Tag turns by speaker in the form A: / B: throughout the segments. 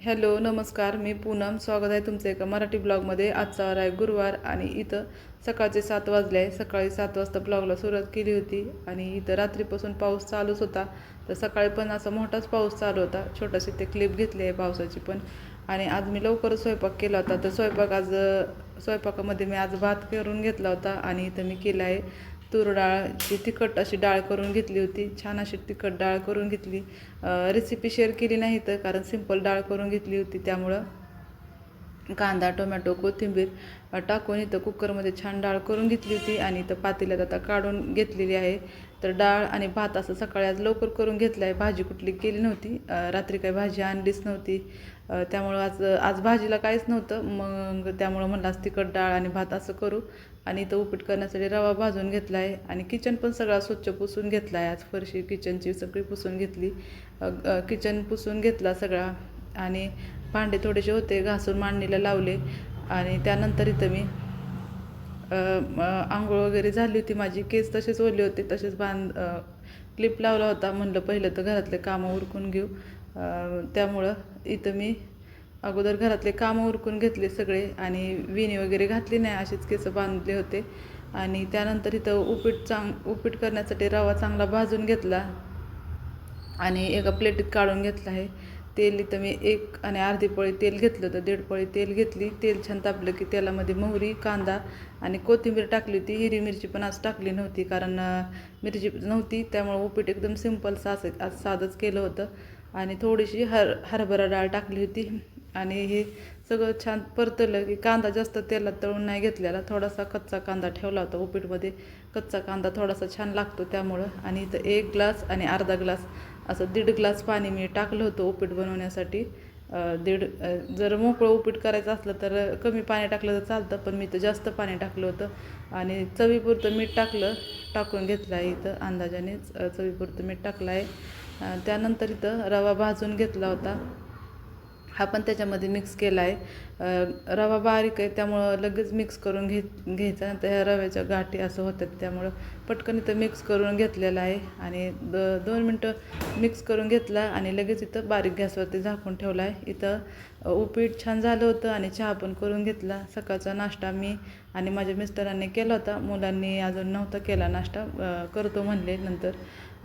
A: Hello नमस्कार. मी पूनम. स्वागत आहे तुमचं एका मराठी ब्लॉगमध्ये. आजचा वार आहे गुरुवार आणि इथं सकाळचे सात वाजले. आहे सकाळी सात वाजता ब्लॉगला सुरुवात केली होती आणि इथं रात्रीपासून पाऊस चालूच होता. तर सकाळी पण असा मोठाच पाऊस चालू होता. छोटाशी ते क्लिप घेतली आहे पावसाची पण. आणि आज मी लवकरच स्वयंपाक केला होता. तर स्वयंपाक आज स्वयंपाकामध्ये मी आज भात करून घेतला होता आणि इथं मी केला आहे तूर डाळची तिखट अशी डाळ करून घेतली होती छान अशी तिखट डाळ करून घेतली. रेसिपी शेअर केली नाही तर कारण सिंपल डाळ करून घेतली होती त्यामुळं कांदा टोमॅटो कोथिंबीर टाकून इथं कुकरमध्ये छान डाळ करून घेतली होती आणि इथं पातेल्यात आता काढून घेतलेली आहे. तर डाळ आणि भात असं सकाळी आज लवकर करून घेतलं आहे भाजी कुठली केली नव्हती. रात्री काही भाजी आणलीच नव्हती. त्यामुळं आज आज भाजीला काहीच नव्हतं. मग त्यामुळं म्हणलं आज तिखट डाळ आणि भात असं करू. आणि इथं उपीट करण्यासाठी रवा भाजून घेतला आहे आणि किचन पण सगळा स्वच्छ पुसून घेतला आहे आज फरशी किचनची सगळी पुसून घेतली. किचन पुसून घेतला सगळा. आणि भांडे थोडेसे होते घासून मांडणीला लावले. आणि त्यानंतर इथं मी आंघोळ वगैरे झाली होती. माझी केस तसेच ओले होते तसेच बांध क्लिप लावला होता. म्हणलं पहिलं तर घरातले कामं उरकून घेऊ. त्यामुळं इथं मी अगोदर घरातले कामं उरकून घेतले सगळे. आणि विणी वगैरे घातली नाही असेच केस बांधले होते. आणि त्यानंतर इथं उपीट चांग उपीट करण्यासाठी रवा चांगला भाजून घेतला. आणि एका प्लेटीत काढून घेतला आहे. तेल इथं मी एक आणि अर्धी पोळी तेल घेतलं होतं. दीड पोळी तेल घेतली. तेल छान तापलं की तेलामध्ये मोहरी कांदा आणि कोथिंबीर टाकली होती. हिरवी मिरची पण आज टाकली नव्हती कारण मिरची नव्हती. त्यामुळं उपीट एकदम सिंपल सास आज साधंच केलं होतं. आणि थोडीशी हर हरभरा डाळ टाकली होती. आणि हे सगळं छान परतलं की कांदा जास्त तेलात तळून नाही घेतलेला थोडासा कच्चा कांदा ठेवला होता उपीटमध्ये. कच्चा कांदा थोडासा छान लागतो त्यामुळं. आणि इथं एक ग्लास आणि अर्धा ग्लास असं दीड ग्लास पाणी मी टाकलं होतं उपीट बनवण्यासाठी. दीड जर मोकळं उपीट करायचं असलं तर कमी पाणी टाकलं तर चालतं पण मी तर जास्त पाणी टाकलं होतं. आणि चवीपुरतं मीठ टाकलं टाकून घेतलं आहे इथं अंदाजाने चवीपुरतं मीठ टाकलं आहे. त्यानंतर इथं रवा भाजून घेतला होता. हा पण त्याच्यामध्ये मिक्स केला आहे रवा बारीक आहे त्यामुळं लगेच मिक्स करून घे घ्यायचा. नंतर ह्या रव्याच्या गाठी असं होतात त्यामुळं पटकन इथं मिक्स करून घेतलेला आहे. आणि द दोन मिनटं मिक्स करून घेतला आणि लगेच इथं बारीक गॅसवरती झाकून ठेवला आहे इथं उपीट छान झालं होतं आणि चहा पण करून घेतला. सकाळचा नाश्ता मी आणि माझ्या मिस्टरांनी केला होता. मुलांनी अजून नव्हता केला नाश्ता करतो म्हणले नंतर.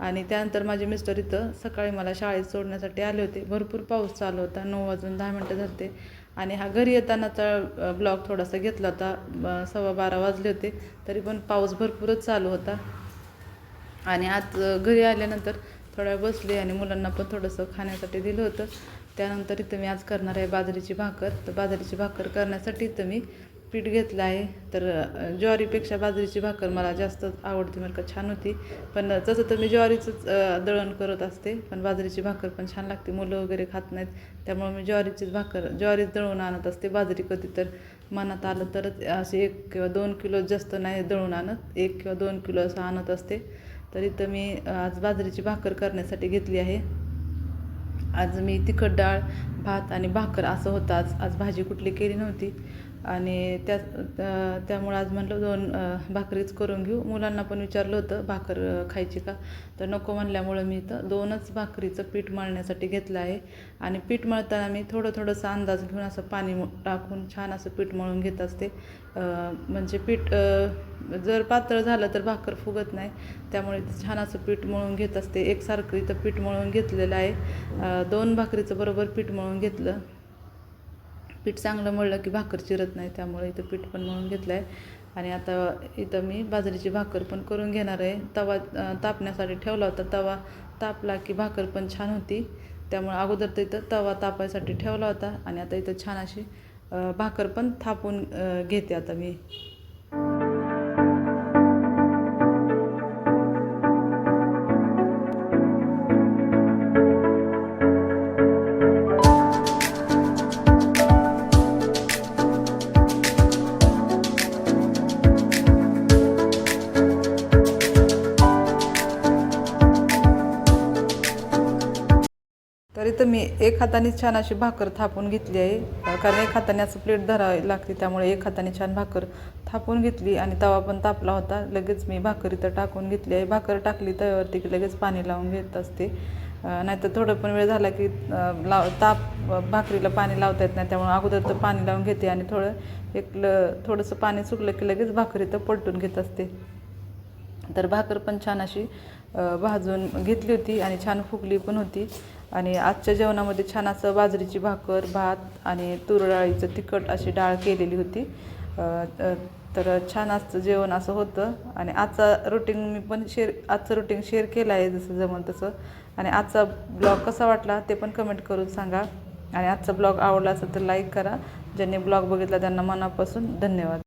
A: आणि त्यानंतर माझे मिस्टर इथं सकाळी मला शाळेत सोडण्यासाठी आले होते. भरपूर पाऊस चालू होता. नऊ वाजून दहा मिनटं झाले आणि हा घरी येतानाचा ब्लॉग थोडासा घेतला होता. सव्वा बारा वाजले होते. तरी पण पाऊस भरपूरच चालू होता. आणि आज घरी आल्यानंतर थोड्या वेळ बसले आणि मुलांना पण थोडंसं खाण्यासाठी दिलं होतं. त्यानंतर इथं मी आज करणार आहे बाजरीची भाकर. तर बाजरीची भाकर करण्यासाठी इथं मी पीठ घेतलं आहे. तर ज्वारीपेक्षा बाजरीची भाकर मला जास्त आवडते मला का छान होती. पण तसं तर मी ज्वारीचंच दळण करत असते पण बाजरीची भाकर पण छान लागते. मुलं वगैरे खात नाहीत त्यामुळे मी ज्वारीचीच भाकर ज्वारीच दळून आणत असते बाजरी कधी तर. मनात आलं तरच असे एक किंवा दोन किलो जास्त नाही दळून आणत एक किंवा दोन किलो असं आणत असते. तर इथं मी आज बाजरीची भाकर करण्यासाठी घेतली आहे. आज मी तिखट डाळ भात आणि भाकर असं होतं. आज आज भाजी कुठली केली नव्हती. आणि त्या त्या- त्यामुळं आज म्हटलं दोन भाकरीच करून घेऊ. मुलांना पण विचारलं होतं भाकर खायची का? तर नको म्हणल्यामुळं मी इथं दोनच भाकरीचं पीठ मळण्यासाठी घेतलं आहे. आणि पीठ मळताना मी थोडं थोडंसं अंदाज घेऊन असं पाणी टाकून छान असं पीठ मळून घेत असते. म्हणजे पीठ जर पातळ झालं तर भाकर फुगत नाही. त्यामुळे छान असं पीठ मळून घेत असते. एकसारखं इथं पीठ मळून घेतलेलं आहे. दोन भाकरीचं बरोबर पीठ मळून घेतलं. पीठ चांगलं मळलं की भाकर चिरत नाही त्यामुळे इथं पीठ पण मळून घेतलं आहे आणि आता इथं मी बाजरीची भाकर पण करून घेणार आहे. तवा तापण्यासाठी ठेवला होता तवा तापला की भाकर पण छान होती. त्यामुळे अगोदर तर इथं तवा तापायसाठी ठेवला होता. आणि आता इथं छान अशी भाकर पण थापून घेते आता मी. तरी तर मी एक हाताने छान अशी भाकर थापून घेतली आहे. कारण एक हाताने असं प्लेट धरावी लागते त्यामुळे एक हाताने छान भाकर थापून घेतली आणि तवा पण तापला होता. लगेच मी भाकर इथं टाकून घेतली आहे. भाकर टाकली तव्यावरती की लगेच पाणी लावून घेत असते. नाहीतर थोडं पण वेळ झाला की लाव ताप भाकरीला पाणी लावता येत नाही. त्यामुळे अगोदर तर पाणी लावून घेते आणि थोडं एक ल थोडंसं पाणी सुकलं की लगेच भाकरी तर पलटून घेत असते. तर भाकर पण छान अशी भाजून घेतली होती आणि छान फुगली पण होती. आणि आजच्या जेवणामध्ये छान असं बाजरीची भाकर भात आणि तूर डाळीचं तिखट अशी डाळ केलेली होती. तर छान असतं जेवण असं होतं. आणि आजचा रुटीन मी पण शेअर आजचं रुटीन शेअर केलं आहे जसं जमल तसं. आणि आजचा ब्लॉग कसा वाटला ते पण कमेंट करून सांगा. आणि आजचा ब्लॉग आवडला असेल तर लाईक करा. ज्यांनी ब्लॉग बघितला त्यांना मनापासून धन्यवाद.